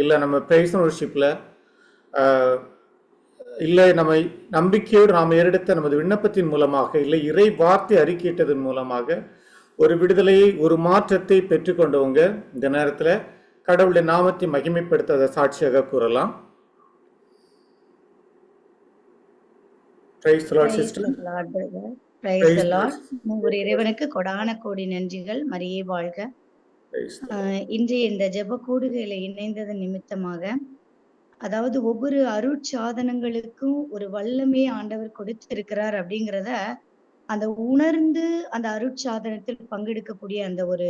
இல்லை நம்ம பேசனர்ஷிப்பில் இல்லை நம்ம நம்பிக்கையோடு நாம் ஏறெடுத்த நமது விண்ணப்பத்தின் மூலமாக இல்லை இறை வார்த்தை அறிக்கையிட்டதன் மூலமாக ஒரு விடுதலையை ஒரு மாற்றத்தை பெற்றுக்கொண்டவங்க இந்த நேரத்தில் கடவுளுடைய நாமத்தை மகிமைப்படுத்தாத சாட்சியாக கூறலாம். ஒரு இறைவனுக்கு கொடான கோடி நன்றிகள். மரியே வாழ்க. இன்றைய இந்த ஜெப கூடுகையில இணைந்ததன் நிமித்தமாக அதாவது ஒவ்வொரு அருட்சாதனங்களுக்கும் ஒரு வல்லமே ஆண்டவர் கொடுத்திருக்கிறார் அப்படிங்கிறத அந்த உணர்ந்து அந்த அருட்சாதனத்தில் பங்கெடுக்கக்கூடிய அந்த ஒரு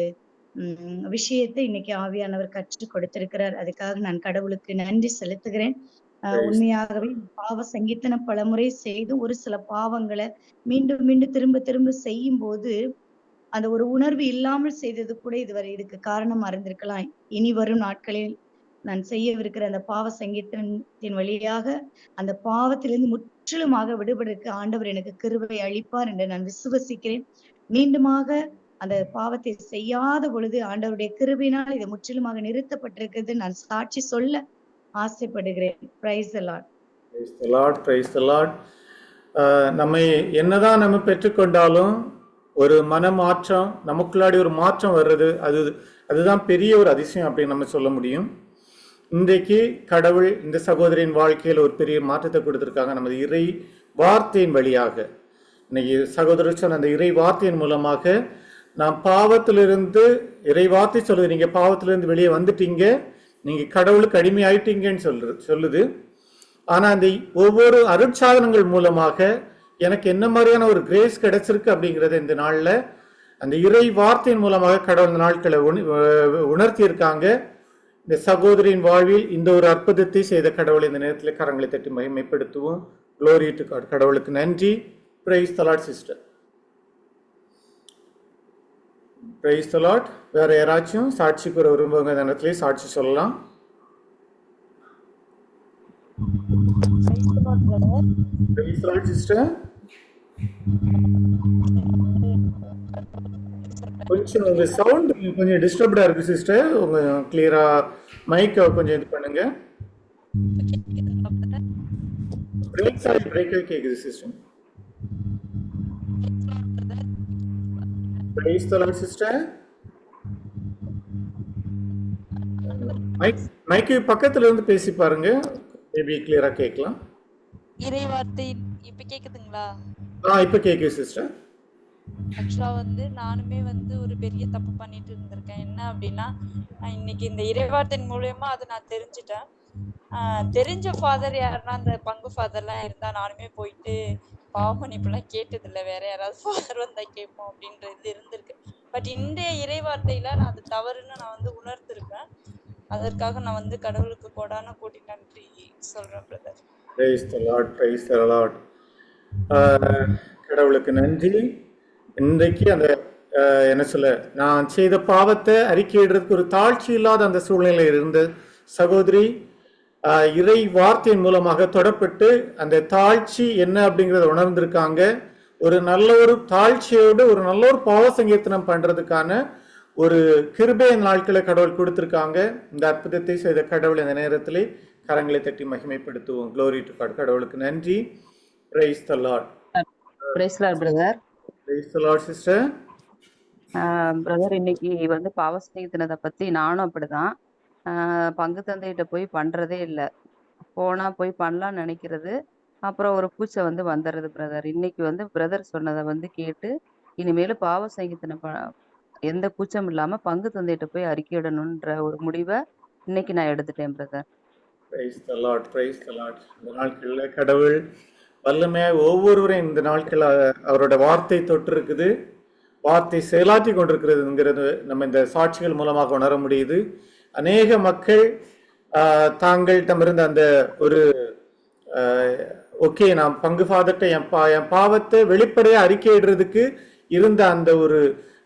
உம் விஷயத்தை இன்னைக்கு ஆவியானவர் கற்றுக் கொடுத்திருக்கிறார் அதுக்காக நான் கடவுளுக்கு நன்றி செலுத்துகிறேன். உண்மையாகவே பாவ சங்கீத்தன பலமுறை செய்து ஒரு சில பாவங்களை மீண்டும் மீண்டும் திரும்ப திரும்ப செய்யும் போது அந்த ஒரு உணர்வு இல்லாமல் செய்தது கூட இதுவரை இதுக்கு காரணமா இருந்திருக்கலாம் இனி வரும் நாட்களில் நான் செய்யவிருக்கிற அந்த பாவ சங்கீதத்தின் வழியாக அந்த பாவத்திலிருந்து முற்றிலுமாக விடுபடுக்கு ஆண்டவர் எனக்கு கிருவை அளிப்பார் என்று நான் விசுவசிக்கிறேன். மீண்டுமாக அந்த பாவத்தை செய்யாத பொழுது ஆண்டவருடைய கிருபையினால் இது முற்றிலுமாக நிறுத்தப்பட்டிருக்கிறது நான் சாட்சி சொல்ல ஆசைப்படுகிறேன். பிரைஸ் அலாட் Praise அலாட் நம்மை என்னதான் நம்ம பெற்றுக்கொண்டாலும் ஒரு மனமாற்றம் நமக்குள்ளாடி ஒரு மாற்றம் வர்றது அது அதுதான் பெரிய ஒரு அதிசயம் அப்படின்னு நம்ம சொல்ல முடியும். இன்றைக்கு கடவுள் இந்த சகோதரியின் வாழ்க்கையில் ஒரு பெரிய மாற்றத்தை கொடுத்துருக்காங்க நமது இறை வார்த்தையின் வழியாக. இன்னைக்கு சகோதரர் சொன்ன அந்த இறை வார்த்தையின் மூலமாக நாம் பாவத்திலிருந்து இறை வார்த்தை சொல்லுது நீங்கள் பாவத்திலிருந்து வெளியே வந்துட்டீங்க நீங்கள் கடவுளுக்கு அடிமையாயிட்டீங்கன்னு சொல்ற சொல்லுது. ஆனால் அந்த ஒவ்வொரு அருட்சாதனங்கள் மூலமாக எனக்கு என்ன மாதிரியான ஒரு கிரேஸ் கிடைச்சிருக்கு அப்படிங்கறத இந்த நாள்ல அந்த இறை வார்த்தையின் மூலமாக கடவுள் இந்த நாட்களை உணர்த்தி இருக்காங்க இந்த சகோதரியின் வாழ்வில் இந்த ஒரு அற்புதத்தை செய்த கடவுளை இந்த நேரத்தில் கரங்களை தட்டி மகிமைப்படுத்துவோம். க்ளோரி டு காட் கடவுளுக்கு நன்றி. Praise the Lord sister praise the Lord வேற யாராச்சும் சாட்சி கூற விரும்புவங்க இந்த நேரத்திலே சாட்சி சொல்லலாம். பிரைஸ் தலாட் சிஸ்டர் கொஞ்சம் உங்க சவுண்ட் கொஞ்சம் டிஸ்டர்ப்டா இருக்கு சிஸ்டர் உங்க கிளியரா மைக்கை கொஞ்சம் இது பண்ணுங்க. பிரேக் ஆகி பிரேக் ஆகி கேக்குது sister praise the lord sister mike மைக்கு பக்கத்துல இருந்து பேசி பாருங்க. மேபி கிளியரா கேட்கலாம் இறை வார்த்தை இப்ப கேக்குதுங்களா? ஆ இப்போ கேக்குது சிஸ்டர் ஆக்சுவலா வந்து நானுமே வந்து ஒரு பெரிய தப்பு பண்ணிட்டு இருந்திருக்கேன். என்ன அப்படின்னா இன்னைக்கு இந்த இறைவார்த்தையின் மூலியமா அதை நான் தெரிஞ்சுட்டேன். தெரிஞ்ச ஃபாதர் யாருன்னா அந்த பங்கு ஃபாதர்லாம் இருந்தா நானுமே போயிட்டு பாவ மன்னிப்புலாம் கேட்டதில்லை. வேற யாராவது ஃபாதர் வந்தா கேட்போம் அப்படின்றது இருந்திருக்கு. பட் இன்றைய இறைவார்த்தையில நான் அது தவறுன்னு நான் வந்து உணர்ந்திருக்கேன் அதற்காக நான் வந்து கடவுளுக்கு கோடான கோடி நன்றி சொல்றேன் பிரதர் கடவுளுக்கு நன்றி. இன்றைக்கு அந்த என்ன சொல்ல நான் செய்த பாவத்தை அறிக்கையிடுறதுக்கு ஒரு தாழ்ச்சி இல்லாத அந்த சூழ்நிலையில் இருந்த சகோதரி ஆஹ், இறை வார்த்தையின் மூலமாக தொடப்பட்டு அந்த தாழ்ச்சி என்ன அப்படிங்கிறத உணர்ந்திருக்காங்க. ஒரு நல்ல ஒரு தாழ்ச்சியோடு ஒரு நல்ல ஒரு பாவ சங்கீர்த்தனம் பண்றதுக்கான ஒரு கிருபை நாட்களை கடவுள் கொடுத்துருக்காங்க. இந்த அற்புதத்தை செய்த கடவுள் இந்த நேரத்திலே கரங்களை தட்டி மகிமைப்படுத்துவோம். க்ளோரி டு கடவுளுக்கு நன்றி. Praise the lord praise lord brother praise the lord sister brother இன்னைக்கு வந்து பாவ ஸ்நேகிதனத்தை பத்தி நானும் அப்படிதான். பங்கு தந்தைகிட்ட போய் பண்றதே இல்லை. போனா போய் பண்ணலாம்னு நினைக்கிறது. அப்புறம் ஒரு பூச்சை வந்து வந்துடுறது பிரதர் இன்னைக்கு வந்து பிரதர் சொன்னதை வந்து கேட்டு இனிமேல் பாவ சங்கீதனை எந்த கூச்சம் இல்லாம பங்கு தந்தைகிட்ட போய் அறிக்கையிடணுன்ற ஒரு முடிவை இன்னைக்கு நான் எடுத்துட்டேன் brother praise the lord praise the lord இந்த நாட்களில் கடவுள். வல்லமையாக ஒவ்வொருவரையும் இந்த நாட்களாக அவரோட வார்த்தை தொற்று இருக்குது. வார்த்தை செயலாற்றி கொண்டிருக்கிறதுங்கிறது நம்ம இந்த சாட்சிகள் மூலமாக உணர முடியுது. அநேக மக்கள் ஆஹ், தாங்கள்கிட்டமிருந்த அந்த ஒரு ஓகே நான் பங்கு ஃபாதர்கிட்ட என் பா என் பாவத்தை வெளிப்படையாக அறிக்கையிடுறதுக்கு இருந்த அந்த ஒரு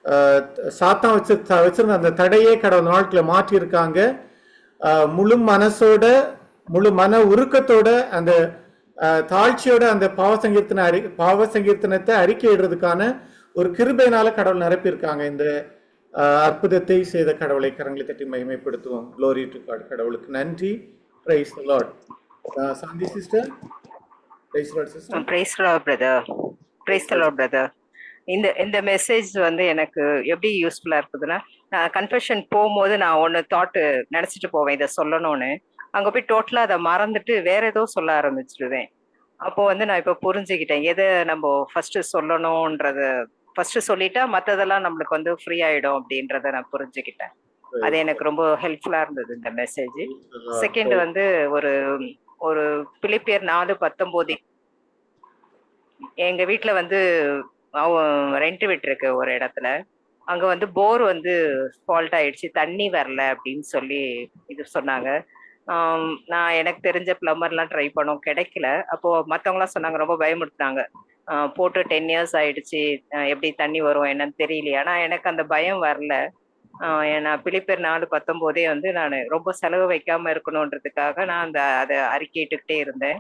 ஆஹ், சாத்தான் வச்சு வச்சிருந்த அந்த தடையே கடந்த நாட்களை மாற்றியிருக்காங்க. முழு மனசோட முழு மன உருக்கத்தோட அந்த தாழ்ச்சியோட அந்த பாவ சங்கீர்த்தனை அறி பாவ சங்கீர்த்தனத்தை அறிக்கையிடுறதுக்கான ஒரு கிருபையினால கடவுள் நிரப்பியிருக்காங்க. இந்த அற்புதத்தை செய்த கடவுளை கரங்களை தட்டி மகிமைப்படுத்துவோம். க்ளோரி டு காட் கடவுளுக்கு நன்றி. Praise lord Shanti sister. Praise lord sister praise brother praise brother இந்த இந்த மெசேஜ் வந்து எனக்கு எப்படி யூஸ்ஃபுல்லா இருக்குதுன்னா நான் கன்ஃபெஷன் போகும்போது நான் ஒன்று தாட்டு நினச்சிட்டு போவேன். இதை சொல்லணும்னு. அங்கே போய் டோட்டலாக அதை மறந்துட்டு வேற ஏதோ சொல்ல ஆரம்பிச்சிடுவேன். அப்போ வந்து நான் இப்போ புரிஞ்சுக்கிட்டேன். எதை நம்ம ஃபர்ஸ்ட் சொல்லணும்ன்றத ஃபர்ஸ்ட் சொல்லிட்டா மற்றதெல்லாம் நம்மளுக்கு வந்து ஃப்ரீ ஆயிடும் அப்படின்றத நான் புரிஞ்சுக்கிட்டேன். அது எனக்கு ரொம்ப ஹெல்ப்ஃபுல்லா இருந்தது இந்த மெசேஜ் செகண்ட் வந்து ஒரு ஒரு பிலிப்பியர் நாலு பத்தொன்பது எங்க வீட்ல வந்து ரெண்ட் விட்டுருக்கு ஒரு இடத்துல. அங்க வந்து போர் வந்து ஃபால்ட் ஆயிடுச்சு. தண்ணி வரல அப்படின்னு சொல்லி இது சொன்னாங்க. நான் எனக்கு தெரிஞ்ச பிளம்பர்லாம் ட்ரை பண்ணோம். கிடைக்கல. அப்போ மற்றவங்களாம் சொன்னாங்க ரொம்ப பயமுறுத்தாங்க போட்டு டென் இயர்ஸ் ஆயிடுச்சு. எப்படி தண்ணி வரும் என்னன்னு தெரியலையே. ஆனால் எனக்கு அந்த பயம் வரல. நான் பிலிப்பேர் நாலு பத்தொம்போதே வந்து நான் ரொம்ப செலவு வைக்காம இருக்கணுன்றதுக்காக நான் அந்த அதை அறிக்கையிட்டுக்கிட்டே இருந்தேன்.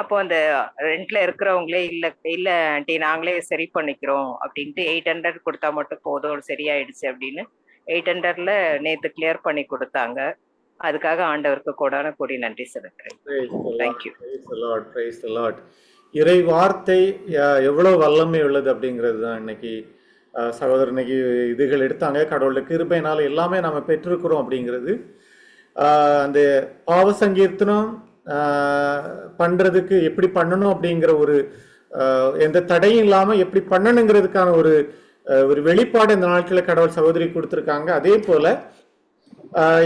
அப்போ அந்த ரெண்ட்ல இருக்கிறவங்களே இல்லை இல்லை ஆண்டி நாங்களே சரி பண்ணிக்கிறோம் அப்படின்ட்டு எயிட் ஹண்ட்ரட் கொடுத்தா மட்டும் போதும் சரியாயிடுச்சு அப்படின்னு எயிட் ஹண்ட்ரட்ல நேற்று கிளியர் பண்ணி கொடுத்தாங்க. அதுக்காக ஆண்டவருக்கு கோடான கோடி நன்றி செலுத்துறேன் you. பிரைஸ் லார்ட் இறை வார்த்தை எவ்வளவு வல்லமை உள்ளது அப்படிங்கிறது தான் இன்னைக்கு சகோதரர் இன்னைக்கு இதுகள் எடுத்தாங்க. கடவுளுடைய கிருபையினால எல்லாமே நம்ம பெற்றிருக்கிறோம் அப்படிங்கிறது. அந்த பாவ சங்கீர்த்தனம் அஹ், பண்றதுக்கு எப்படி பண்ணணும் அப்படிங்கிற ஒரு எந்த தடையும் இல்லாம எப்படி பண்ணணுங்கிறதுக்கான ஒரு ஒரு வெளிப்பாடு இந்த நாட்களில் கடவுள் சகோதரி கொடுத்துருக்காங்க. அதே போல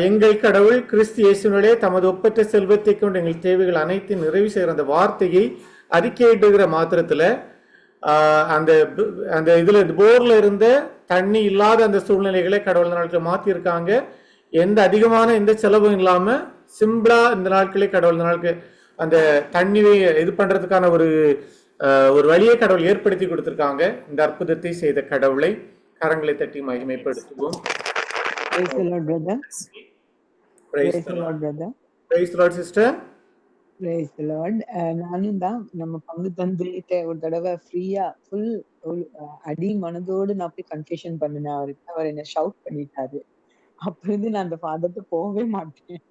எங்கள் கடவுள் கிறிஸ்து இயேசுவிலே தமது ஒப்பற்ற செல்வத்தை கொண்டு எங்கள் தேவைகள் அனைத்தையும் நிறைவு செய்கிற அந்த வார்த்தையை அறிக்கையிடுகிற மாத்திரத்தில் அந்த அந்த இதில் இந்த இருந்த தண்ணி இல்லாத அந்த சூழ்நிலைகளை கடவுள் இந்த நாட்களில் எந்த அதிகமான எந்த செலவும் இல்லாமல் சிம்பிளாக இந்த நாட்களே கடவுள் இந்த நாட்கள் அந்த தண்ணீரை இது பண்ணுறதுக்கான ஒரு ஒரு வழியை கடவுள் ஏற்படுத்தி கொடுத்துருக்காங்க. இந்த அற்புதத்தை செய்த கடவுளை கரங்களை தட்டி மகிமைப்படுத்துவோம். Praise the Lord, brother. Praise Praise the Lord. Brother. Praise the Lord, sister. Praise the Lord. அஹ் நானும் தான் நம்ம பங்கு தந்துகிட்ட ஒரு தடவை ஃப்ரீயா ஃபுல் அடி மனதோடு நான் போய் கன்ஃபெஷன் பண்ணினேன் அவருக்கு அவர் என்ன ஷவுட் பண்ணிட்டாரு அப்ப இருந்து நான் அந்த ஃபாதர்ட்ட போகவே மாட்டேன்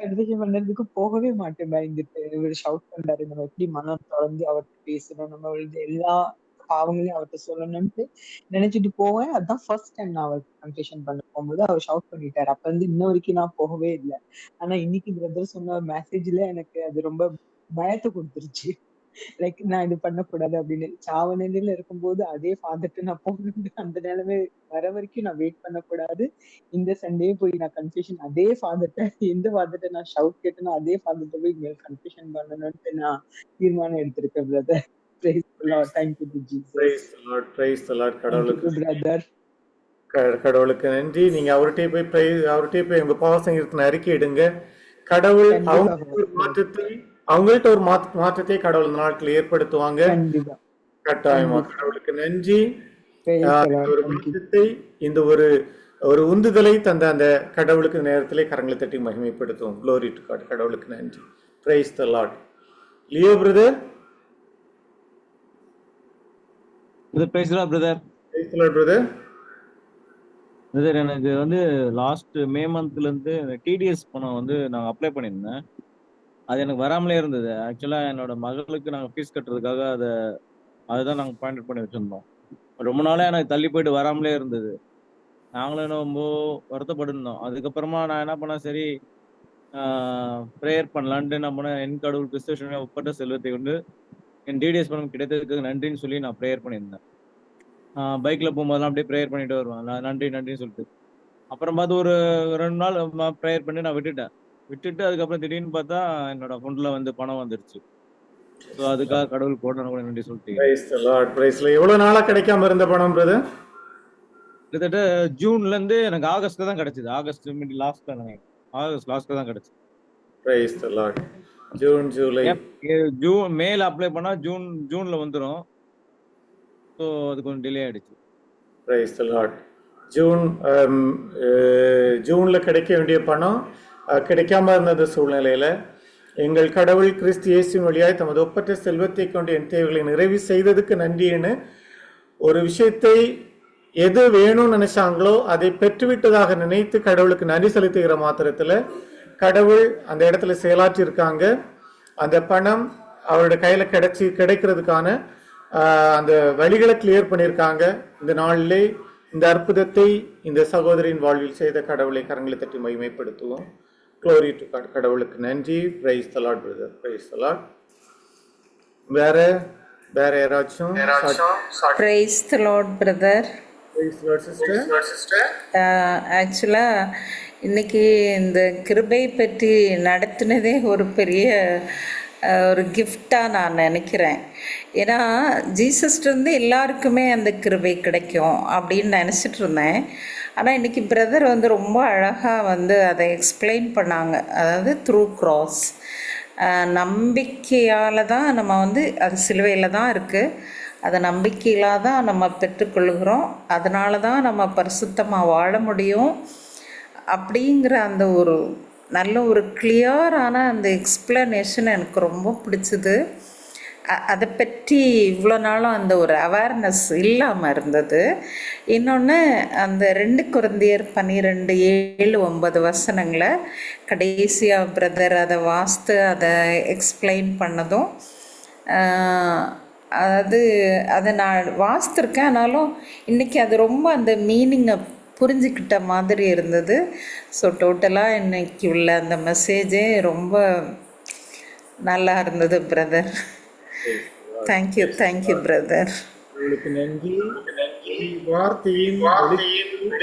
கன்ஃபெஷன் பண்றதுக்கு போகவே மாட்டேன் பயந்துட்டு இவர் ஷவுட் பண்றாரு நம்ம எப்படி மனம் திறந்து அவர்கிட்ட பேசணும் நம்ம எல்லா பாவங்களையும் அவர்கிட்ட சொல்லணும்ட்டு நினைச்சிட்டு போவேன். அதுதான் ஃபர்ஸ்ட் டைம் நான் அவருக்கு கன்ஃபெஷன் பண்ண போகும்போது அவர் ஷவுட் பண்ணிட்டார். அப்ப இருந்து இன்ன வரைக்கும் நான் போகவே இல்லை. ஆனா இன்னைக்கு பிரதர் சொன்ன மெசேஜ்ல எனக்கு அது ரொம்ப பயத்தை கொடுத்துருச்சு. லைக் நான் இது பண்ணக்கூடாது அப்படின்னு. சாவ நிலையில இருக்கும்போது அதே ஃபாதர்ட்டு நான் போகணும் அந்த நிலைமை வர வரைக்கும் நான் வெயிட் பண்ணக்கூடாது. இந்த சண்டே போய் நான் கன்ஃபியூஷன் அதே ஃபாதர்ட்ட எந்த ஃபாதர்ட்ட நான் ஷவுட் கேட்டனோ அதே ஃபாதர்ட்ட போய் கன்ஃபியூஷன் பண்ணணும்ட்டு நான் தீர்மானம் எடுத்திருக்கேன் பிரதர் கடவுளுக்கு. பிரதர் க- கடவுளுக்கு நன்றி. நீங்க அவர்கிட்டயே போய் அவர்கிட்டயே போய் உங்க பாவசங்கீர்த்தனை அறிக்கை இடுங்க கடவுள். அவங்க ஒரு மாற்றத்தை அவங்கள்ட்ட ஒரு மாற்ற- மாற்றத்தை கடவுள் இந்த நாட்கள் ஏற்படுத்துவாங்க. கட்டாயமா. கடவுளுக்கு நன்றி. இந்த. ஒரு. மாற்றத்தை இந்த ஒரு ஒரு உந்துதலை தந்த அந்த கடவுளுக்கு நேரத்திலே கரங்களை தட்டி மகிமைப்படுத்துவோம். க்ளோரி டு காட் கடவுளுக்கு நன்றி. Praise the lord Leo brother brother பேசுகிறா பிரதர் லார்ட் பிரதர் பிரதர் எனக்கு வந்து லாஸ்ட் மே மந்த்லேருந்து டிடிஎஸ் பணம் வந்து நாங்கள் அப்ளை பண்ணியிருந்தேன். அது எனக்கு வராமலே இருந்தது. ஆக்சுவலாக என்னோட மகளுக்கு நாங்கள் ஃபீஸ் கட்டுறதுக்காக அதை அதுதான் நாங்கள் பாயிண்ட் பண்ணி வச்சுருந்தோம். ரொம்ப நாளாக எனக்கு தள்ளி போயிட்டு வராமலே இருந்தது. நாங்களும் ரொம்ப வருத்தப்பட்டிருந்தோம். அதுக்கப்புறமா நான் என்ன பண்ணேன் சரி ப்ரேயர் பண்ணலான்ட்டு பண்ணேன் என் கடவுள் கிறிஸ்துவ ஒப்பற்ற செல்வத்தை கொண்டு என் டிடிஎஸ் பணம் கிடைத்ததுக்கு நன்றின்னு சொல்லி நான் ப்ரேயர் பண்ணியிருந்தேன். பைக்கில் போகும்போதெல்லாம் அப்படியே ப்ரேயர் பண்ணிட்டு வருவேன். நான் நன்றி நன்றின்னு சொல்லிட்டு. அப்புறம் பார்த்து ஒரு ரெண்டு நாள் ப்ரேயர் பண்ணி நான் விட்டுட்டேன். விட்டுட்டு அதுக்கப்புறம் திடீர்னு பார்த்தா என்னோட அக்கௌண்ட்ல வந்து பணம் வந்துருச்சு. ஸோ அதுக்காக கடவுள் போட்டன கூட நன்றி சொல்லிட்டு பிரைஸ் த லார்ட் பிரைஸ்ல எவ்வளவு நாளா கிடைக்காம இருந்த பணம் பிரதர் கிட்டத்தட்ட ஜூன்ல இருந்து எனக்கு ஆகஸ்ட்ல தான் கிடைச்சது. ஆகஸ்ட் லாஸ்ட் நினைக்கிறேன் ஆகஸ்ட் லாஸ்ட்ல தான் கிடைச்சது. June July. ஜூன் மேல அப்ளை பண்ணா ஜூன் ஜூன்ல வந்துடும் ஸோ அது கொஞ்சம் டிலே ஆயிடுச்சு. பிரைஸ் த லார்ட் ஜூன் அஹ், ஜூன்ல கிடைக்க வேண்டிய பணம் கிடைக்காம இருந்த சூழ்நிலையில எங்கள் கடவுள் கிறிஸ்து இயேசுவின் வழியாய் தமது ஒப்பற்ற செல்வத்தை கொண்டு என் தேவைகளை நிறைவு செய்ததுக்கு நன்றின்னு ஒரு விஷயத்தை எது வேணும்னு நினைச்சாங்களோ அதை பெற்றுவிட்டதாக நினைத்து கடவுளுக்கு நன்றி செலுத்துகிற மாத்திரத்துல கடவுள் அந்த இடத்துல செயலாற்றி இருக்காங்க அந்த பணம் அவரோட கையில கிடைச்சி கிடைக்கிறதுக்கான அந்த வழிகளை கிளியர் பண்ணியிருக்காங்க. இந்த நாளிலே இந்த அற்புதத்தை இந்த சகோதரியின் வாழ்வில் செய்த கடவுளை கரங்களை தட்டி மகிமைப்படுத்துவோம். க்ளோரி டு கடவுளுக்கு நன்றி. Praise the Lord brother praise the lord வேற வேற யாராச்சும் praise the lord brother sister ஆக்சுவலாக இன்னைக்கு இந்த கிருபை பற்றி நடத்தினதே ஒரு பெரிய ஒரு கிஃப்டாக நான் நினைக்கிறேன். ஏன்னா ஜீசஸ்லேருந்து எல்லாருக்குமே அந்த கிருபை கிடைக்கும் அப்படின்னு நினச்சிட்டு இருந்தேன். ஆனால் இன்றைக்கி பிரதர் வந்து ரொம்ப அழகாக வந்து அதை எக்ஸ்பிளைன் பண்ணாங்க. அதாவது த்ரூ க்ராஸ் நம்பிக்கையால் தான் நம்ம வந்து அது சிலுவையில் தான் இருக்குது அதை நம்பிக்கையில தான் நம்ம பெற்றுக்கொள்கிறோம். அதனால தான் நம்ம பரிசுத்தமாக வாழ முடியும். அப்படிங்கிற அந்த ஒரு நல்ல ஒரு கிளியரான அந்த எக்ஸ்ப்ளனேஷன் எனக்கு ரொம்ப பிடிச்சது. அதை பற்றி இவ்வளோ நாளும் அந்த ஒரு அவேர்னஸ் இல்லாமல் இருந்தது. இன்னொன்று அந்த ரெண்டு குழந்தையர் பன்னிரெண்டு ஏழு ஒன்பது வசனங்களை கடைசியாக பிரதர் அதை வாஸ்து அதை எக்ஸ்பிளைன் பண்ணதும் அது அதாவது அதை நான் வாசித்திருக்கேன். ஆனாலும் இன்றைக்கி அது ரொம்ப அந்த மீனிங்கை புரிஞ்சுக்கிட்ட மாதிரி இருந்தது. ஸோ டோட்டலாக இன்னைக்கு உள்ள அந்த மெசேஜே ரொம்ப நல்லா இருந்தது பிரதர் தேங்க்யூ தேங்க்யூ பிரதர் உங்களுக்கு நன்றி. வார்த்தையின்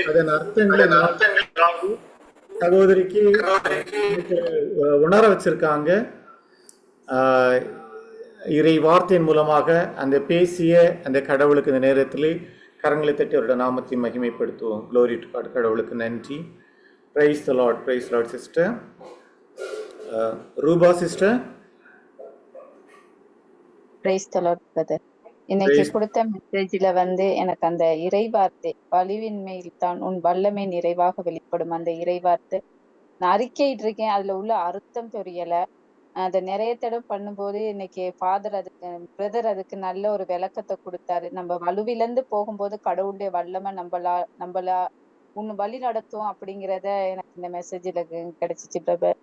அதன் அர்த்தங்களை சகோதரிக்கு உணர வச்சிருக்காங்க. இறை வார்த்தையின் மூலமாக அந்த பேசிய அந்த கடவுளுக்கு இந்த நேரத்தில் கரங்களை தட்டி அவரோட நாமத்தை மகிமைப்படுத்துவோம். க்ளோரி டு காட் கடவுளுக்கு நன்றி. Praise the lord praise lord sister Rupa sister praise the lord brother இன்னைக்கு கொடுத்த மெசேஜ்ல வந்து எனக்கு அந்த இறைவார்த்தை வலிவின்மையில் தான் உன் வல்லமை நிறைவாக வெளிப்படும். அந்த இறைவார்த்தை நான் அறிக்கையிட்டு இருக்கேன் அதுல உள்ள அர்த்தம் தெரியல. அதை நிறைய தடவை பண்ணும்போது இன்னைக்கு ஃபாதர் அதுக்கு பிரதர் அதுக்கு நல்ல ஒரு விளக்கத்தை கொடுத்தாரு. நம்ம வலுவிழந்து போகும்போது கடவுளுடைய வல்லமை நம்மளா நம்மளா உன் வழி நடத்தும் அப்படிங்கிறத எனக்கு இந்த மெசேஜ்ல கிடைச்சிச்சு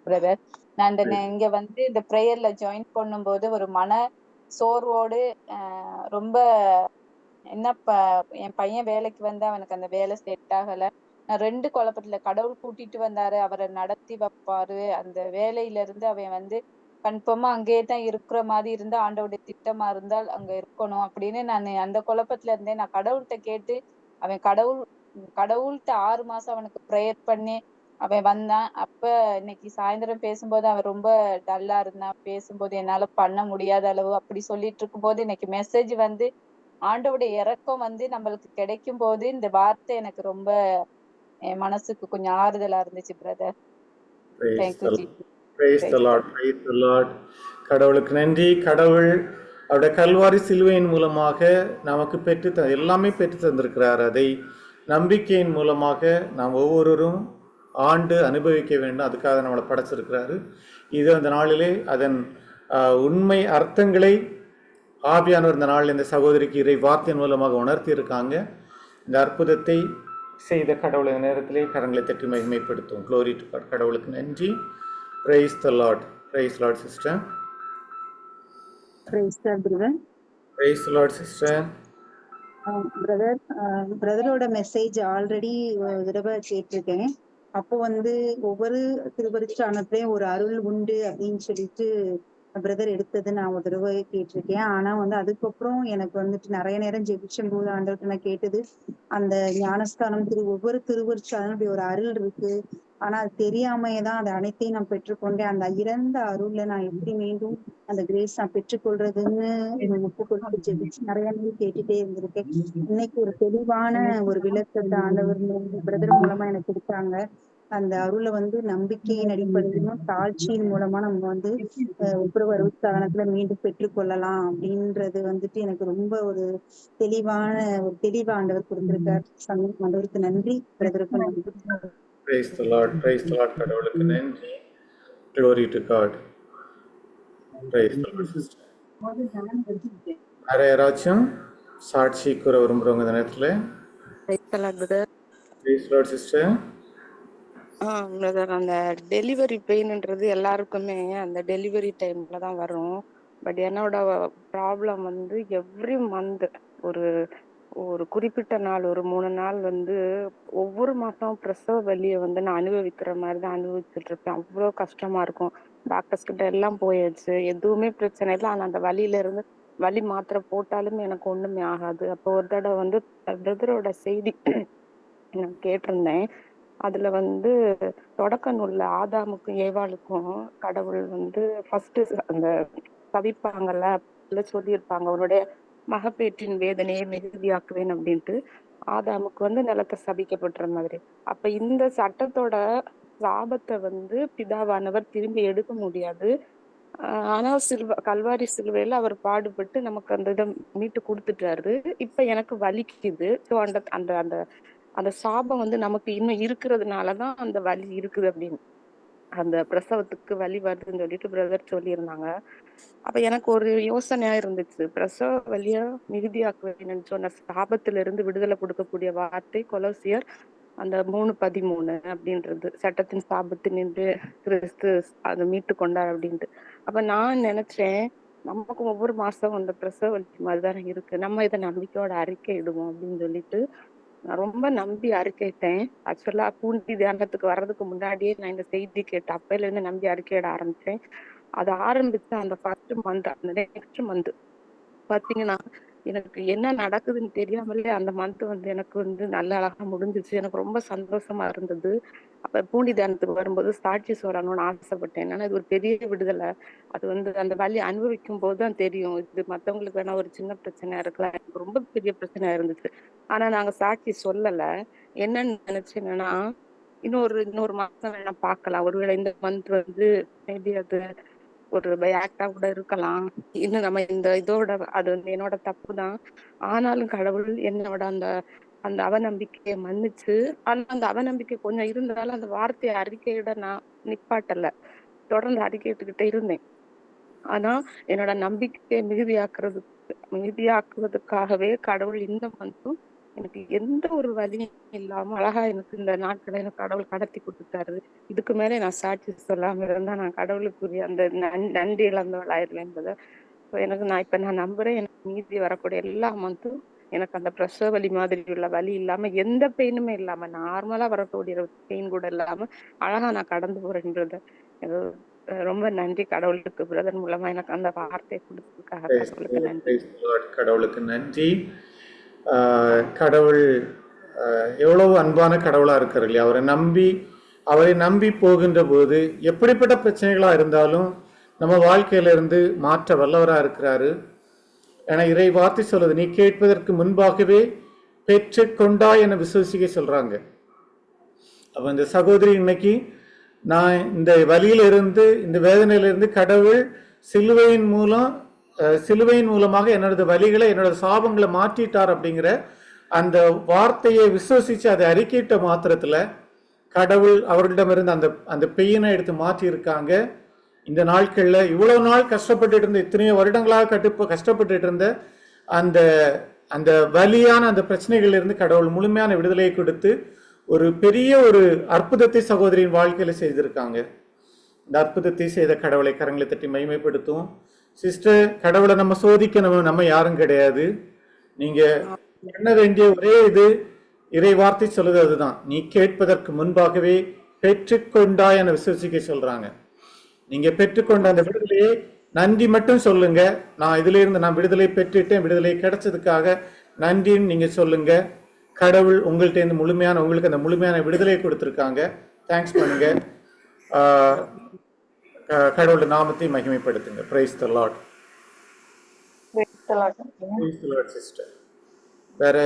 பிரதர் நான் இந்த இங்க வந்து இந்த ப்ரேயர்ல ஜாயின் பண்ணும்போது ஒரு மன சோர்வோடு ரொம்ப என்ன ப என் பையன் வேலைக்கு வந்து அவனுக்கு அந்த வேலை செட் ஆகல. நான் ரெண்டு குழப்பத்துல கடவுள் கூட்டிட்டு வந்தாரு. அவரை நடத்தி வைப்பாரு. அந்த வேலையில இருந்து அவன் வந்து கன்ஃபார்மா அங்கேயே தான் இருக்கிற மாதிரி இருந்தா ஆண்டவருடைய திட்டமா இருந்தால் அங்க இருக்கணும் அப்படின்னு நான் அந்த குழப்பத்துல இருந்தேன். நான் கடவுள்கிட்ட கேட்டு அவன் கடவுள் கடவுள்கிட்ட ஆறு மாசம் அவனுக்கு ப்ரேயர் பண்ணி அவன் வந்தான். அப்ப இன்னைக்கு சாயந்தரம் பேசும்போது அவன் ரொம்ப டல்லா இருந்தான். பேசும்போது என்னால பண்ண முடியாத அளவு அப்படி சொல்லிட்டு இருக்கும்போது இன்னைக்கு மெசேஜ் வந்து ஆண்டவுடைய இறக்கம் வந்து நம்மளுக்கு கிடைக்கும் போது இந்த வார்த்தை எனக்கு ரொம்ப என் மனசுக்கு கொஞ்சம் ஆறுதலா இருந்துச்சு பிரதர் தேங்க்யூ கடவுளுக்கு நன்றி. கடவுள் அவருடைய கல்வாரி சிலுவையின் மூலமாக நமக்கு பெற்று த எல்லாமே பெற்று தந்திருக்கிறார். அதை நம்பிக்கையின் மூலமாக நாம் ஒவ்வொருவரும் ஆண்டு அனுபவிக்க வேண்டும். அதுக்காக நம்மளை படைச்சிருக்கிறாரு. இது அந்த நாளிலே அதன் உண்மை அர்த்தங்களை ஆவியானவர் இந்த நாளில் இந்த சகோதரிக்கு இறை வார்த்தையின் மூலமாக உணர்த்தி இருக்காங்க இந்த அற்புதத்தை செய்த கடவுளை இந்த நேரத்திலே கரங்களை தட்டி மகிமைப்படுத்தும் க்ளோரி கடவுளுக்கு நன்றி. Praise the lord praise lord sister brother praise lord sister brother பிரதரோட message already ஒரு தடவை கேட்டிருக்கேன். அப்போ வந்து ஒவ்வொரு திருவருச்சானத்திலையும் ஒரு அருள் உண்டு அப்படின்னு சொல்லிட்டு பிரதர் எடுத்தது நான் ஒரு தடவை கேட்டிருக்கேன். ஆனா வந்து அதுக்கப்புறம் எனக்கு வந்துட்டு நிறைய நேரம் ஜெபிச்சும் போது ஆண்டவர்கிட்ட நான் கேட்டது. அந்த ஞானஸ்தானம் திரு ஒவ்வொரு திருவருச்சாலும் இப்படி ஒரு அருள் இருக்கு. ஆனா அது தெரியாமையே தான் அது அனைத்தையும் நான் பெற்றுக்கொண்டேன். அந்த இறந்த அருள்ல நான் எப்படி மீண்டும் அந்த கிரேஸ் நான் பெற்றுக்கொள்றதுன்னு ஒப்பு கொடுத்து ஜெபிச்சு நிறைய நாள் கேட்டுட்டே இருந்திருக்கேன். இன்னைக்கு ஒரு தெளிவான ஒரு விளக்கத்தை ஆண்டவர் பிரதர் மூலமா எனக்கு கொடுத்தாங்க. அந்த அருளை வந்து நம்பிக்கையின் அடிப்படையிலும் தாழ்ச்சியின் மூலமா நம்ம வந்து அஹ், ஒப்புரவு ஸ்தானத்துல மீண்டும் பெற்றுக்கொள்ளலாம் அப்படின்றது வந்துட்டு எனக்கு ரொம்ப ஒரு தெளிவான ஒரு தெளிவாண்டவர் கொடுத்திருக்கார். சமீப ஆண்டவருக்கு நன்றி. பிரதருக்கு நன்றி. Praise the lord praise the lord கடவுளுக்கு நன்றி. Glory to God praise the lord sister வேற யாராச்சும் சாட்சி கூற விரும்புறவங்க இந்த நேரத்தில்? Brother praise lord sister brother அந்த டெலிவரி பெயின்ன்றது எல்லாருக்குமே அந்த டெலிவரி டைம்ல தான் வரும். பட் என்னோட ப்ராப்ளம் வந்து எவ்ரி மந்த் ஒரு ஒரு குறிப்பிட்ட நாள் ஒரு மூணு நாள் வந்து ஒவ்வொரு மாசம் பிரசவ வலியை வந்து நான் அனுபவிக்கிற மாதிரி தான் அனுபவிச்சுட்டு இருப்பேன் அவ்வளோ கஷ்டமா இருக்கும். டாக்டர்ஸ் கிட்ட எல்லாம் போயாச்சு. எதுவுமே பிரச்சனை இல்லை. ஆனா அந்த வலியில இருந்து வலி மாத்திரை போட்டாலுமே எனக்கு ஒண்ணுமே ஆகாது. அப்போ ஒரு தடவை வந்து பிரதரோட செய்தி நான் கேட்டிருந்தேன். அதுல வந்து தொடக்க நூல்ல ஆதாமுக்கும் ஏவாளுக்கும் கடவுள் வந்து ஃபர்ஸ்ட் அந்த தவிப்பாங்கல்ல சொல்லியிருப்பாங்க. உன்னுடைய மகப்பேற்றின் வேதனையை மிகுதியாக்குவேன் அப்படின்ட்டு ஆதாமுக்கு வந்து நிலத்தை சபிக்கப்பட்டுற மாதிரி. அப்ப இந்த சட்டத்தோட சாபத்தை வந்து பிதாவானவர் திரும்பி எடுக்க முடியாது. ஆனால் சில்வ கல்வாரி சிலுவையில அவர் பாடுபட்டு நமக்கு அந்த இதை மீட்டு கொடுத்துட்டாரு. இப்ப எனக்கு வலிக்குது. ஸோ அந்த அந்த அந்த அந்த சாபம் வந்து நமக்கு இன்னும் இருக்கிறதுனாலதான் அந்த வலி இருக்குது அப்படின்னு. அந்த பிரசவத்துக்கு வலி வருதுன்னு சொல்லிட்டு பிரதர் சொல்லியிருந்தாங்க. அப்ப எனக்கு ஒரு யோசனையா இருந்துச்சு. பிரசவ வழியா மிகுதியாக்க வேணும்னு சொன்ன சாபத்துல இருந்து விடுதலை கொடுக்கக்கூடிய வார்த்தை கொலோசியர் அந்த மூணு பதிமூணு அப்படின்றது. சட்டத்தின் சாபத்து நின்று கிறிஸ்து அதை மீட்டு கொண்டார் அப்படின்ட்டு. அப்ப நான் நினைச்சேன் நமக்கு ஒவ்வொரு மாசம் அந்த பிரசவ வலி மாதிரிதான் இருக்கு. நம்ம இதை நம்பிக்கையோட அறிக்கை இடுவோம் அப்படின்னு சொல்லிட்டு நான் ரொம்ப நம்பி அறிக்கைட்டேன் ஆக்சுவலா பூண்டி தியானத்துக்கு வர்றதுக்கு முன்னாடியே நான் இந்த செய்தி கேட்டேன் அப்பையில இருந்து நம்பி அறிக்கையிட ஆரம்பிச்சேன். அது ஆரம்பிச்ச அந்த ஃபர்ஸ்ட் மந்த் அந்த நெக்ஸ்ட் மந்த் பாத்தீங்கன்னா எனக்கு என்ன நடக்குதுன்னு தெரியாமலே அந்த மந்த் வந்து எனக்கு வந்து நல்ல அழகா முடிஞ்சிச்சு. எனக்கு ரொம்ப சந்தோஷமா இருந்தது. அப்ப பூண்டி தியானத்துக்கு வரும்போது சாட்சி சொல்லணும்னு ஆசைப்பட்டேன். ஏன்னா இது ஒரு பெரிய விடுதலை. அது வந்து அந்த வழி அனுபவிக்கும் போது தான் தெரியும். இது மத்தவங்களுக்கு வேணா ஒரு சின்ன பிரச்சனையா இருக்கலாம். எனக்கு ரொம்ப பெரிய பிரச்சனையா இருந்துச்சு. ஆனா நாங்க சாட்சி சொல்லல. என்னன்னு நினைச்சேன்னா இன்னொரு இன்னொரு மாசம் வேணா பார்க்கலாம் ஒருவேளை இந்த மந்த் வந்து மேபி அது ஒரு ஆக்டா கூட இருக்கலாம். இன்னும் நம்ம இந்த இதோட அது வந்து என்னோட தப்பு தான். ஆனாலும் கடவுள் என்னோட அந்த அந்த அவநம்பிக்கையை மன்னிச்சு ஆனா அந்த அவநம்பிக்கை கொஞ்சம் இருந்தாலும் அந்த வார்த்தையை அறிக்கையிட நான் நிப்பாட்டல. தொடர்ந்து அறிக்கையிட்டுக்கிட்டே இருந்தேன். ஆனா என்னோட நம்பிக்கையை மிகுதியாக்குறதுக்கு மிகுதியாக்குவதற்காகவே கடவுள் இந்த மந்த்தும் எனக்கு எந்த ஒரு வலியும் இல்லாம அழகா எனக்கு இந்த நாட்களை எனக்கு கடவுள் கடத்தி கொடுத்துட்டாரு. இதுக்கு மேலே நான் சாட்சி சொல்லாம இருந்தா நான் கடவுளுக்குரிய அந்த நன்- நன்றி இழந்தவள் ஆயிடுவேன் என்பதை எனக்கு நான் இப்ப நான் நம்புறேன். எனக்கு மீதி வரக்கூடிய எல்லா மந்த்தும் எனக்கு அந்த பிரசவ வலி மாதிரி உள்ள வலி இல்லாம எந்த பெயினுமே இல்லாம நார்மலா வரக்கூடிய பெயின் கூட இல்லாம அழகா நான் கடந்து போறேன்றத ரொம்ப நன்றி கடவுளுக்கு பிரதர் மூலமா எனக்கு அந்த வார்த்தை கொடுத்ததுக்காக கடவுளுக்கு நன்றி. கடவுளுக்கு நன்றி. கடவுள் எவ்வளவு அன்பான கடவுளா இருக்கார் இல்லையா? அவரை நம்பி அவரை நம்பி போகின்ற போது எப்படிப்பட்ட பிரச்சனைகளா இருந்தாலும் நம்ம வாழ்க்கையில இருந்து மாற்ற வல்லவரா இருக்கிறாரு. ஏன்னா இறை வார்த்தை சொல்லுது. நீ கேட்பதற்கு முன்பாகவே பெற்று கொண்டாய் என விசுவசிக்க சொல்கிறாங்க அப்போ இந்த சகோதரி இன்னைக்கு நான் இந்த வழியிலிருந்து இந்த வேதனையிலிருந்து கடவுள் சிலுவையின் மூலம் சிலுவையின் மூலமாக என்னோட வழிகளை என்னோட சாபங்களை மாற்றிட்டார் அப்படிங்கிற அந்த வார்த்தையை விசுவசித்து அதை அறிக்கையிட்ட மாத்திரத்தில் கடவுள் அவர்களிடமிருந்து அந்த அந்த பெயினை எடுத்து மாற்றியிருக்காங்க. இந்த நாட்களில் இவ்வளவு நாள் கஷ்டப்பட்டுட்டு இருந்த இத்தனையோ வருடங்களாக கட்டு கஷ்டப்பட்டுட்டு இருந்த அந்த அந்த வலியான அந்த பிரச்சனைகள்ல இருந்து கடவுள் முழுமையான விடுதலையை கொடுத்து ஒரு பெரிய ஒரு அற்புதத்தை சகோதரியின் வாழ்க்கையில செய்திருக்காங்க. இந்த அற்புதத்தை செய்த கடவுளை கரங்களை தட்டி மகிமைப்படுத்தும் சிஸ்டர் கடவுளை நம்ம சோதிக்கணும் நம்ம நம்ம யாரும் கிடையாது. நீங்க பண்ண வேண்டிய ஒரே இது இறை வார்த்தை சொல்லுது அதுதான். நீ கேட்பதற்கு முன்பாகவே பெற்றுக்கொண்டாய் என விசுவசிக்க சொல்றாங்க. நீங்க பெற்றுக்கொண்ட அந்த விடுதலையை நன்றி மட்டும் சொல்லுங்க. நான் இதுல இருந்து நான் விடுதலை பெற்றுட்டேன். விடுதலை கிடைச்சதுக்காக நன்றின்னு நீங்க சொல்லுங்க. கடவுள் உங்கள்ட்ட இருந்து முழுமையான உங்களுக்கு அந்த முழுமையான விடுதலையை கொடுத்துருக்காங்க. தேங்க்ஸ் பண்ணுங்க. கடவுளோட நாமத்தை மகிமைப்படுத்துங்க. பிரைஸ் த லாட் சிஸ்டர் வேற?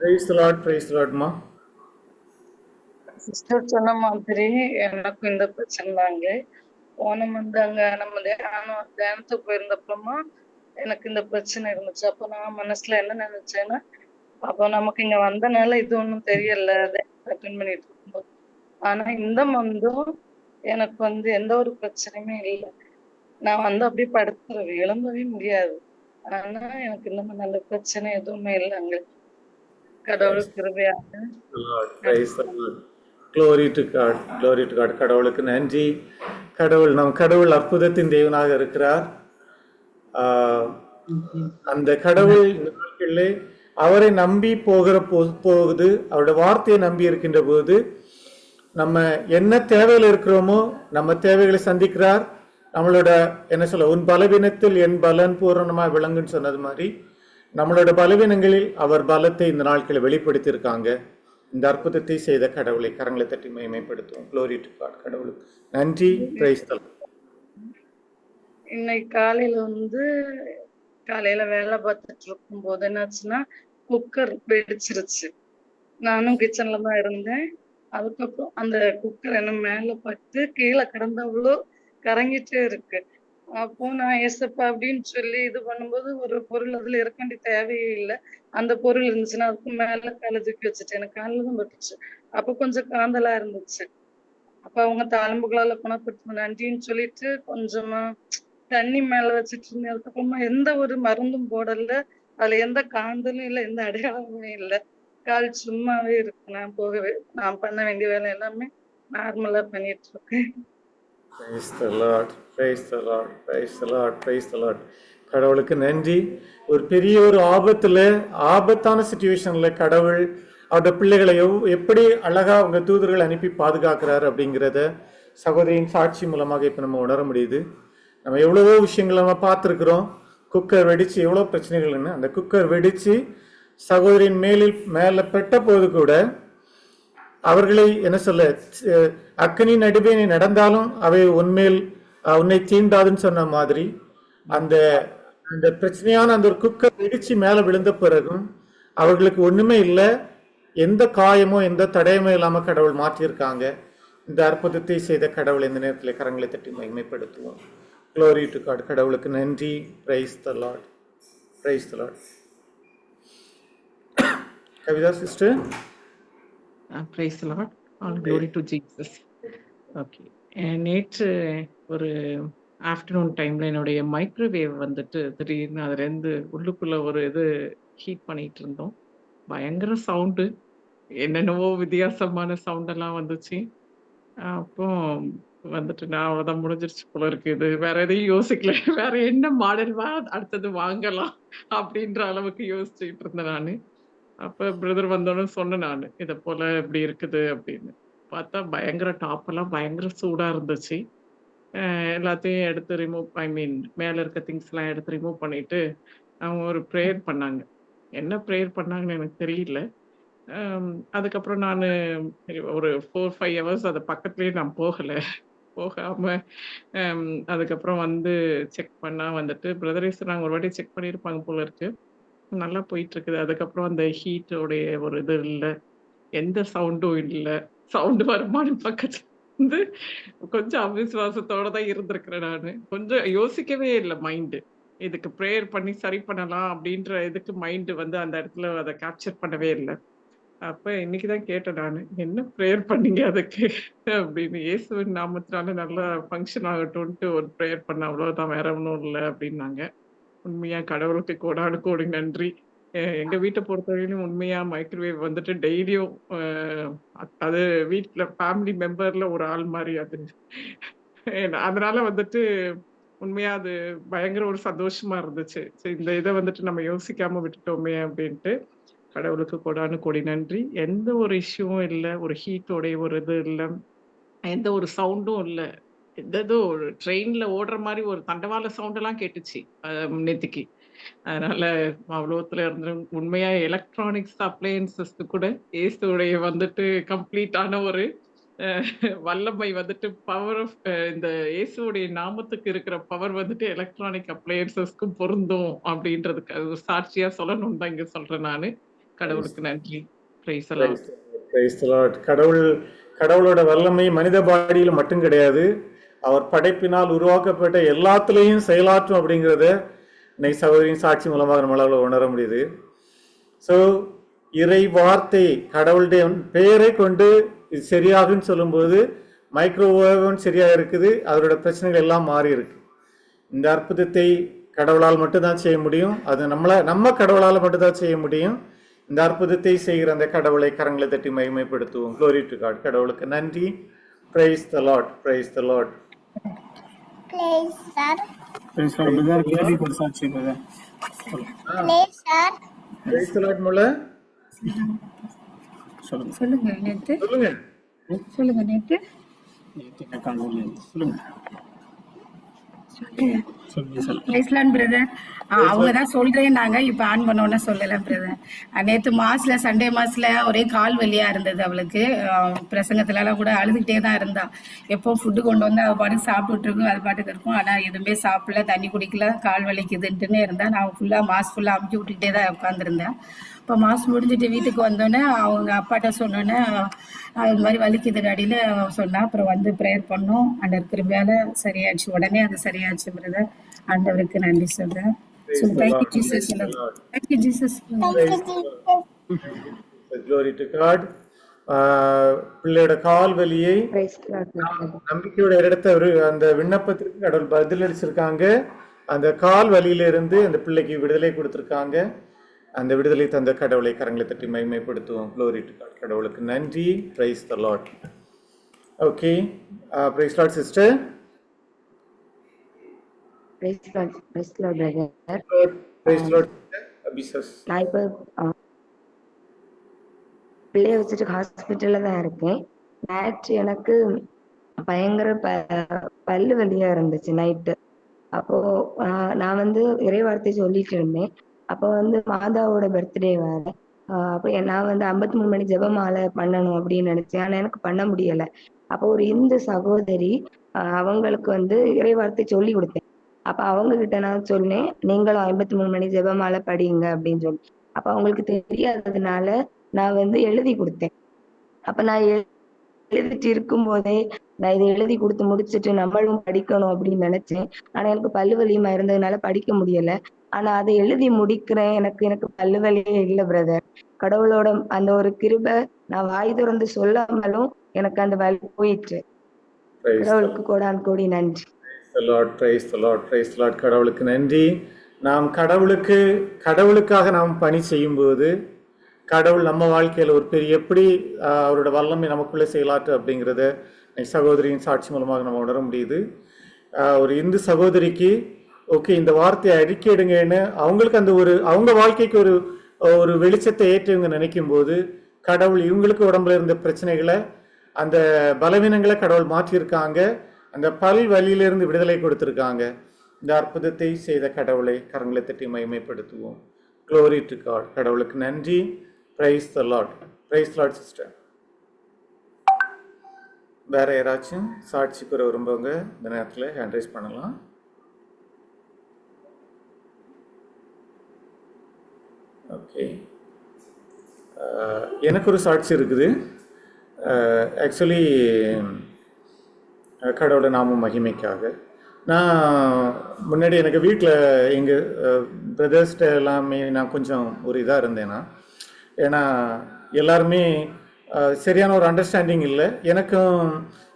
பிரைஸ் லாட் பிரைஸ் லாட்மா சிஸ்டர் சொன்ன மாதிரி எனக்கும் இந்த பிரச்சனை தாங்க. போன வந்து அங்க நம்ம தியானம் தியானத்துக்கு போயிருந்தப்பமா எனக்கு இந்த பிரச்சனை இருந்துச்சு. அப்போ நான் மனசுல என்ன நினைச்சேன்னா அப்போ நமக்கு இங்க வந்தனால இது ஒண்ணும் தெரியல அட்டன் பண்ணிட்டு இருக்கும்போது. ஆனா இந்த மந்தும் எனக்கு வந்து எந்த ஒரு பிரச்சனையுமே இல்லை. நான் வந்து அப்படியே படுத்துருவேன் எழும்பவே முடியாது. ஆனா எனக்கு இந்த மாதிரி நல்ல பிரச்சனை எதுவுமே இல்லைங்க. கடவுள் கிருபையாக Praise the Lord. Glory to God. கடவுளுக்கு நன்றி. கடவுள் நம் கடவுள் அற்புதத்தின் தேவனாக இருக்கிறார். அந்த கடவுள் இந்த நாட்களிலே அவரை நம்பி போகிற போ- போகுது. அவருடைய வார்த்தையை நம்பி இருக்கின்ற போது நம்ம என்ன தேவையில் இருக்கிறோமோ நம்ம தேவைகளை சந்திக்கிறார். நம்மளோட என்ன சொல்ல உன் பலவீனத்தில் என் பலன் பூரணமாக விளங்குன்னு சொன்னது மாதிரி நம்மளோட பலவீனங்களில் அவர் பலத்தை இந்த நாட்களை வெளிப்படுத்தியிருக்காங்க. இந்த அற்புதத்தை செய்த கடவுளை கரங்களை தட்டி மகிமைப்படுத்துவோம். க்ளோரி டு காட் கடவுளுக்கு நன்றி பிரைஸ் இன்னைக்கு காலையில வந்து காலையில வேலை பார்த்துட்டு இருக்கும் போது என்னாச்சுன்னா குக்கர் வெடிச்சிருச்சு. நானும் கிச்சன்ல தான் இருந்தேன். அதுக்கப்புறம் அந்த குக்கர் என்ன மேல பட்டு கீழே கிடந்தவளோ கறங்கிட்டே இருக்கு. அப்போ நான் ஏசப்பா அப்படின்னு சொல்லி இது பண்ணும்போது ஒரு பொருள் அதுல இருக்க வேண்டிய தேவையே இல்லை. அந்த பொருள் இருந்துச்சுன்னா அதுக்கு மேல காலை தூக்கி வச்சுட்டு எனக்கு காலில் தான் பட்டுச்சு. அப்ப கொஞ்சம் காந்தலா இருந்துச்சு. அப்ப அவங்க தாளம்புகளால குணப்படுத்த நன்றின்னு சொல்லிட்டு கொஞ்சமா தண்ணி மேல வச்சுட்டு இருந்தேன். அதுக்கப்புறமா எந்த ஒரு மருந்தும் போடல. அதுல எந்த காந்தலும் இல்லை எந்த அடையாளமுமே இல்லை. கால் சும்மாவே இருக்கு. நான் போகவே நான் பண்ண வேண்டிய வேலை எல்லாமே நார்மலா பண்ணிட்டு இருக்கேன். Praise the lord lord praise the lord praise the lord praise கடவுளுக்கு நன்றி. ஒரு பெரிய ஒரு ஆபத்தில் ஆபத்தான சுச்சுவேஷனில் கடவுள் அவரோட பிள்ளைகளை எவ் எப்படி அழகாக அவங்க தூதர்கள் அனுப்பி பாதுகாக்கிறார் அப்படிங்கிறத சகோதரியின் சாட்சி மூலமாக இப்போ நம்ம உணர முடியுது. நம்ம எவ்வளவோ விஷயங்களை நம்ம பார்த்துருக்குறோம். குக்கர் வெடித்து எவ்வளோ பிரச்சனைகள்னு அந்த குக்கர் வெடித்து சகோதரியின் மேலில் மேலே பெட்ட போது கூட அவர்களை என்ன சொல்ல அக்கனி நடுவே நீ நடந்தாலும் அவை உன்மேல் உன்னை தீண்டாதுன்னு சொன்ன மாதிரி அந்த அந்த பிரச்சனையான அந்த ஒரு குக்கர் இடிச்சு மேலே விழுந்த பிறகும் அவர்களுக்கு ஒண்ணுமே இல்லை. எந்த காயமோ எந்த தடயமோ இல்லாம கடவுள் மாற்றியிருக்காங்க. இந்த அற்புதத்தை செய்த கடவுள் இந்த நேரத்தில் கரங்களை தட்டி மகிமைப்படுத்துவோம். க்ளோரி டு காட் கடவுளுக்கு நன்றி. Praise the lord praise the lord Kavitha sister praise lord all glory to Jesus okay நேற்று ஒரு ஆஃப்டர்நூன் டைமில் என்னுடைய மைக்ரோவேவ் வந்துட்டு திடீர்னு அதுலேருந்து உள்ளுக்குள்ளே ஒரு இது ஹீட் பண்ணிட்டு இருந்தோம். பயங்கர சவுண்டு என்னென்னவோ வித்தியாசமான சவுண்டெல்லாம் வந்துச்சு. அப்போ வந்துட்டு நான் அவ்வளோதான் முடிஞ்சிருச்சு போல இருக்கு. இது வேற எதையும் யோசிக்கல. வேற என்ன மாடல் வா அடுத்தது வாங்கலாம் அப்படின்ற அளவுக்கு யோசிச்சுட்டு இருந்தேன் நான். அப்போ பிரதர் வந்தோடனே சொன்னேன் நான். இதை போல இப்படி இருக்குது அப்படின்னு. பார்த்தா பயங்கர டாப்பெல்லாம் பயங்கர சூடாக இருந்துச்சு. எல்லாத்தையும் எடுத்து ரிமூவ் ஐ மீன் மேலே இருக்க திங்ஸ்லாம் எடுத்து ரிமூவ் பண்ணிட்டு அவங்க ஒரு ப்ரேயர் பண்ணாங்க. என்ன ப்ரேயர் பண்ணாங்கன்னு எனக்கு தெரியல. அதுக்கப்புறம் நான் ஒரு ஃபோர் ஃபைவ் ஹவர்ஸ் அது பக்கத்துலேயே நான் போகலை. போகாமல் அதுக்கப்புறம் வந்து செக் பண்ணால் வந்துட்டு பிரதரேஸ் நாங்கள் ஒரு வாட்டி செக் பண்ணியிருப்பாங்க போல இருக்கு. நல்லா போயிட்டு இருக்குது. அதுக்கப்புறம் அந்த ஹீட்டோடைய ஒரு இது இல்லை. எந்த சவுண்டும் இல்லை. சவுண்டு வருமானு பக்கத்துல வந்து கொஞ்சம் அவிசுவாசத்தோட தான் இருந்திருக்கிறேன் நான். கொஞ்சம் யோசிக்கவே இல்லை மைண்டு இதுக்கு ப்ரேயர் பண்ணி சரி பண்ணலாம் அப்படின்ற இதுக்கு மைண்டு வந்து அந்த இடத்துல அதை கேப்சர் பண்ணவே இல்லை. அப்ப இன்னைக்கு தான் கேட்டேன் நான் என்ன ப்ரேயர் பண்ணீங்க அதுக்கு? அப்படின்னு. இயேசுவின் நாமத்தினால நல்லா ஃபங்க்ஷன் ஆகட்டும்ட்டு ஒரு ப்ரேயர் பண்ண அவ்வளவுதான் வேற ஒன்றும் இல்லை அப்படின்னாங்க. உண்மையா கடவுளுக்கு கோடானு கோடி நன்றி. எங்க வீட்டை பொறுத்தவரையிலும் உண்மையா மைக்ரோவேவ் வந்துட்டு டெய்லியும் அது வீட்டுல ஃபேமிலி மெம்பர்ல ஒரு ஆள் மாதிரி அது. அதனால வந்துட்டு உண்மையா அது பயங்கர ஒரு சந்தோஷமா இருந்துச்சு. சரி இந்த இதை வந்துட்டு நம்ம யோசிக்காம விட்டுட்டோமே அப்படின்ட்டு கடவுளுக்கு கொடான்னு கொடி நன்றி. எந்த ஒரு இஷ்யூவும் இல்லை ஒரு ஹீட்டோடைய ஒரு இது இல்லை எந்த ஒரு சவுண்டும் இல்லை. எதோ ஒரு ட்ரெயின்ல ஓடுற மாதிரி ஒரு தண்டவாள சவுண்ட் எல்லாம் கேட்டுச்சு அஹ் நேத்திக்கு. அதனால அவ்வளோத்துல இருந்து உண்மையா எலக்ட்ரானிக்ஸ் அப்ளையன்சஸ்க்கு கூட ஏசுடைய வந்துட்டு கம்ப்ளீட்டான ஒரு வல்லமை வந்துட்டு பவர் ஆஃப் இந்த இயேசுடைய நாமத்துக்கு இருக்கிற பவர் வந்துட்டு எலக்ட்ரானிக் அப்ளையன்சஸ்க்கும் பொருந்தும் அப்படின்றதுக்கு அது ஒரு சாட்சியா சொல்லணும்னு தான் இங்க சொல்றேன் நானு. கடவுளுக்கு நன்றி. கடவுள் கடவுளோட வல்லமை மனித பாடியில் மட்டும் கிடையாது. அவர் படைப்பினால் உருவாக்கப்பட்ட எல்லாத்துலேயும் செயலாற்றும் அப்படிங்கிறத இன்னைக்கு சகோதரியின் சாட்சி மூலமாக நம்மளால் உணர முடியுது. ஸோ இறை வார்த்தை கடவுளுடைய பெயரை கொண்டு இது சரியாகுன்னு சொல்லும்போது மைக்ரோவேவும் சரியாக இருக்குது அதோட பிரச்சனைகள் எல்லாம் மாறி இருக்கு. இந்த அற்புதத்தை கடவுளால் மட்டும்தான் செய்ய முடியும் அது நம்மளை நம்ம கடவுளால் மட்டும்தான் செய்ய முடியும். இந்த அற்புதத்தை செய்கிற அந்த கடவுளை கரங்களை தட்டி மகிமைப்படுத்துவோம். க்ளோரி டு காட் கடவுளுக்கு நன்றி. Praise the lord praise the lord brother கேள்வி பிரதர் முல்ல. சொல்லுங்க. சொல்லுங்க சொல்லுங்க. என்ன காலையில் சொல்லுங்க. பிரைஸ்லான் பிரதர் அவங்க தான் சொல்றேன்னாங்க இப்ப ஆன் பண்ணோன்னு சொல்லல பிரதர் நேத்து மாஸ்ல சண்டே மாஸ்ல ஒரே கால் வலியா இருந்தது அவளுக்கு. அஹ் பிரசங்கத்துல எல்லாம் கூட அழுதுகிட்டே தான் இருந்தா. எப்போ ஃபுட்டு கொண்டு வந்து அவ பாட்டுக்கு சாப்பிட்டுட்டு இருக்கும் அது பாட்டுக்கு இருக்கும். ஆனா எதுவுமே சாப்பிடல தண்ணி குடிக்கல கால் வலிக்குதுன்ட்டுன்னு இருந்தா நான் ஃபுல்லா மாஸ் ஃபுல்லா அமுக்கி விட்டுக்கிட்டே தான் உட்காந்துருந்தேன் இப்போ மாஸ் முடிஞ்சிட்டு வீட்டுக்கு வந்தோடனே அவங்க அப்பாட்ட சொன்னோன்னே அஹ் இது மாதிரி வலிக்குது டாடின்னு சொன்னா அப்புறம் வந்து ப்ரேயர் பண்ணோம். ஆண்டவர் கிருபையால சரியாச்சு உடனே அது சரியாச்சு பிரதர் ஆண்டவருக்கு நன்றி சொல்றேன். So thank you Jesus thank you Jesus glory to God பிள்ளையோட கால் வலியை நம்பிக்கையோட இடத்த அந்த விண்ணப்பத்திற்கு கடவுள் பதிலளிச்சிருக்காங்க. அந்த கால் வலியிலிருந்து அந்த பிள்ளைக்கு விடுதலை கொடுத்திருக்காங்க. அந்த விடுதலை தந்த கடவுளை கரங்களை தட்டி மகிமைப்படுத்துவோம். க்ளோரி கடவுளுக்கு நன்றி. Praise the lord okay praise lord sister நான் இப்போ பிள்ளைய வச்சுட்டு ஹாஸ்பிட்டல்ல தான் இருக்கேன். நேற்று எனக்கு பயங்கர ப பல்லு வலியா இருந்துச்சு நைட்டு அப்போ நான் வந்து இறைவார்த்தை சொல்லிட்டு இருந்தேன். அப்போ வந்து மாதாவோட பர்த்டே வேற. அப்போ நான் வந்து ஐம்பத்தி மூணு மணி ஜபமாலை பண்ணணும் அப்படின்னு நினைச்சேன். ஆனா எனக்கு பண்ண முடியல. அப்போ ஒரு இந்து சகோதரி ஆஹ் அவங்களுக்கு வந்து இறைவார்த்தை சொல்லி கொடுத்தேன். அப்ப அவங்க கிட்ட நான் சொன்னேன் நீங்களும் ஐம்பத்தி மூணு மணி ஜெபமாலை படியுங்க அப்படின்னு சொல்லி. அப்ப அவங்களுக்கு தெரியாததுனால நான் வந்து எழுதி கொடுத்தேன். அப்ப நான் எழுதிட்டு இருக்கும் போதே நான் இதை எழுதி கொடுத்து முடிச்சுட்டு நம்மளும் படிக்கணும் அப்படின்னு நினைச்சேன். ஆனா எனக்கு பல்லு வலியுமா இருந்ததுனால படிக்க முடியல. ஆனா அதை எழுதி முடிக்கிறேன். எனக்கு எனக்கு பல்லு வலியே இல்லை பிரதர் கடவுளோட அந்த ஒரு கிருபை நான் வாய் திறந்து சொல்லாமலும் எனக்கு அந்த வலி போயிட்டு. கடவுளுக்கு கோடான் கோடி நன்றி. கடவுளுக்கு நன்றி. நாம் கடவுளுக்கு கடவுளுக்காக நாம் பணி செய்யும்போது கடவுள் நம்ம வாழ்க்கையில் ஒரு பெரிய எப்படி அவரோட வல்லமை நமக்குள்ளே செயலாற்று அப்படிங்கிறத சகோதரியின் சாட்சி மூலமாக நம்ம உணர முடியுது. ஒரு இந்து சகோதரிக்கு ஓகே இந்த வார்த்தையை அடிக்கிடுங்கன்னு அவங்களுக்கு அந்த ஒரு அவங்க வாழ்க்கைக்கு ஒரு ஒரு வெளிச்சத்தை ஏற்றி இவங்க நினைக்கும் போது கடவுள் இவங்களுக்கு உடம்புல இருந்த பிரச்சனைகளை அந்த பலவீனங்களை கடவுள் மாற்றியிருக்காங்க. அந்த பல் வழியிலிருந்து விடுதலை கொடுத்துருக்காங்க. இந்த அற்புதத்தை செய்த கடவுளை கரங்களை தட்டி மகிமைப்படுத்துவோம். க்ளோரி டு காட் கடவுளுக்கு நன்றி. Praise the lord praise lord sister வேறு யாராச்சும் சாட்சி கூற விரும்புவங்க? இந்த நேரத்தில் ஹேண்ட் ரைஸ் பண்ணலாம். ஓகே எனக்கு ஒரு சாட்சி இருக்குது. ஆக்சுவலி கடவுளோட நாம மகிமைக்காக. நான் முன்னாடி எனக்கு வீட்டில் எங்கள் பிரதர்ஸ்கிட்ட எல்லாமே நான் கொஞ்சம் ஒரு இதாக இருந்தேன்னா ஏன்னா எல்லாருமே சரியான ஒரு அண்டர்ஸ்டாண்டிங் இல்லை. எனக்கும்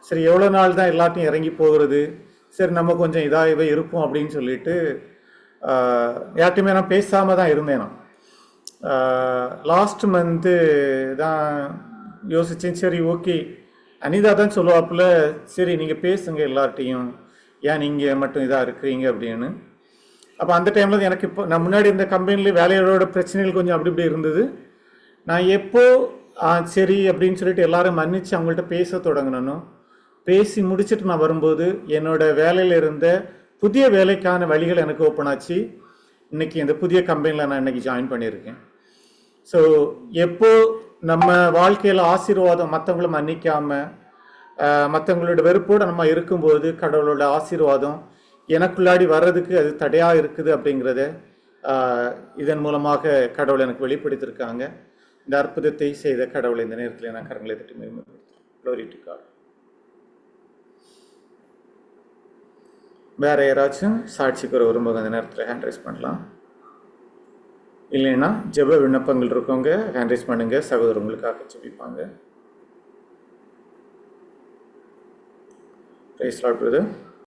சரி எவ்வளோ நாள் தான் எல்லாத்தையும் இறங்கி போகிறது? சரி நம்ம கொஞ்சம் இதாகவே இருப்போம் அப்படின்னு சொல்லிட்டு அஹ், நான் பேசாமல் தான் இருந்தேன் நான். லாஸ்ட் மந்த்து தான் யோசித்தேன் சரி ஓகே அனிதா தான் சொல்லுவாப்புல சரி நீங்கள் பேசுங்க எல்லார்ட்டையும். ஏன் நீங்கள் மட்டும் இதாக இருக்கிறீங்க அப்படின்னு. அப்போ அந்த டைமில் எனக்கு இப்போ நான் முன்னாடி இந்த கம்பெனியில் வேலையோட பிரச்சனைகள் கொஞ்சம் அப்படி இப்படி இருந்தது. நான் எப்போ சரி அப்படின்னு சொல்லிட்டு எல்லாரும் மன்னிச்சு அவங்கள்ட்ட பேச தொடங்கினோ பேசி முடிச்சுட்டு நான் வரும்போது என்னோட வேலையில் இருந்த புதிய வேலைக்கான வழிகள் எனக்கு ஓப்பன் ஆச்சு. இன்னைக்கு இந்த புதிய கம்பெனியில் நான் இன்னைக்கு ஜாயின் பண்ணியிருக்கேன். ஸோ எப்போ நம்ம வாழ்க்கையில் ஆசீர்வாதம் மற்றவங்கள மன்னிக்காம மற்றவங்களோட வெறுப்போடு நம்ம இருக்கும்போது கடவுளோட ஆசீர்வாதம் எனக்குள்ளாடி வர்றதுக்கு அது தடையாக இருக்குது அப்படிங்கிறத இதன் மூலமாக கடவுள் எனக்கு வெளிப்படுத்தியிருக்காங்க. இந்த அற்புதத்தை செய்த கடவுளை இந்த நேரத்தில் நான் கரங்களை தட்டி மேம்படுத்துகிறேன். வேற யாராச்சும் சாட்சி பெற விரும்புங்க இந்த நேரத்தில் ஹேண்ட் ரைஸ் பண்ணலாம். இல்லைன்னா ஜெப விண்ணப்பங்கள் இருக்கவங்க ஹேண்ட் ரைஸ் பண்ணுங்க சகோதரங்களுக்காக ஜெபிப்பாங்க. Praise Lord brother